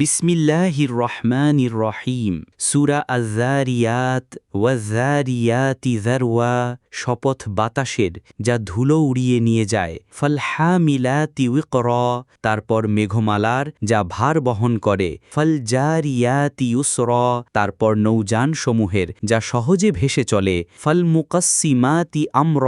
بسم الله الرحمن الرحيم سورة الذاريات والذاريات ذروة শপথ বাতাসের, যা ধুলো উড়িয়ে নিয়ে যায়। ফলহামিলাতি উইকর, তারপর মেঘমালার, যা ভার বহন করে। ফল জারিয়াতি ইউসর, তারপর নৌযান সমূহের যা সহজে ভেসে চলে। ফল মুকসিমা তি আমর,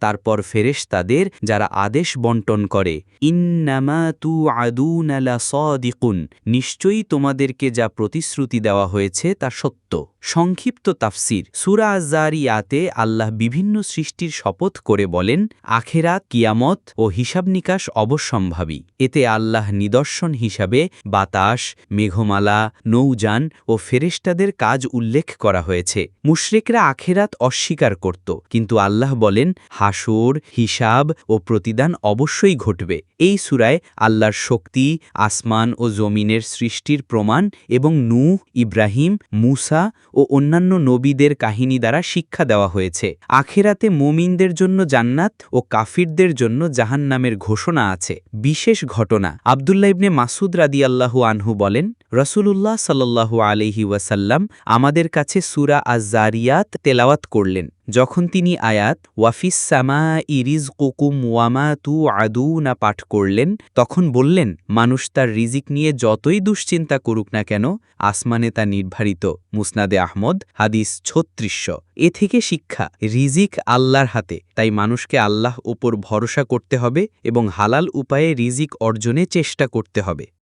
তারপর ফেরেশ তাদের যারা আদেশ বন্টন করে। ইন্নামা তু আদুনালা সদিকুন নিশ্চয়ই তোমাদেরকে যা প্রতিশ্রুতি দেওয়া হয়েছে তা সত্য। সংক্ষিপ্ত তাফসির। সুরা আজারিয়াতে আল্লাহ বিভিন্ন সৃষ্টির শপথ করে বলেন আখেরাত কিয়ামত ও হিসাব নিকাশ অবশ্যম্ভাবী। এতে আল্লাহ নিদর্শন হিসাবে বাতাস, মেঘমালা, নৌযান ও ফেরেশতাদের কাজ উল্লেখ করা হয়েছে। মুশরিকরা আখেরাত অস্বীকার করত, কিন্তু আল্লাহ বলেন, হাসুর, হিসাব ও প্রতিদান অবশ্যই ঘটবে। এই সুরায় আল্লাহর শক্তি, আসমান ও জমিনের সৃষ্টির প্রমাণ এবং নূ ইব্রাহিম, মুসা ও অন্যান্য নবীদের কাহিনী দ্বারা শিক্ষা দেওয়া হয়েছে। আখেরাতে মোমিনদের জন্য জান্নাত ও কাফিরদের জন্য জাহান্নামের ঘোষণা আছে। বিশেষ ঘটনা। আবদুল্লা ইবনে মাসুদ রাদিয়াল্লাহু আনহু বলেন রসুলুল্লাহ সাল্লাল্লাহু আলহি ওয়াসাল্লাম আমাদের কাছে সুরা আজারিয়াত তেলাওয়াত করলেন। যখন তিনি আয়াত, ওয়াফিস সামা ইরিজ কুকুম ওয়ামা তু আদু না পাঠ করলেন, তখন বললেন, মানুষ তার রিজিক নিয়ে যতই দুশ্চিন্তা করুক না কেন, আসমানে তা নির্ধারিত, মুসনাদে আহমদ, হাদিস ছত্রিশ এ থেকে শিক্ষা, রিজিক আল্লাহর হাতে, তাই মানুষকে আল্লাহ ওপর ভরসা করতে হবে এবং হালাল উপায়ে রিজিক অর্জনে চেষ্টা করতে হবে।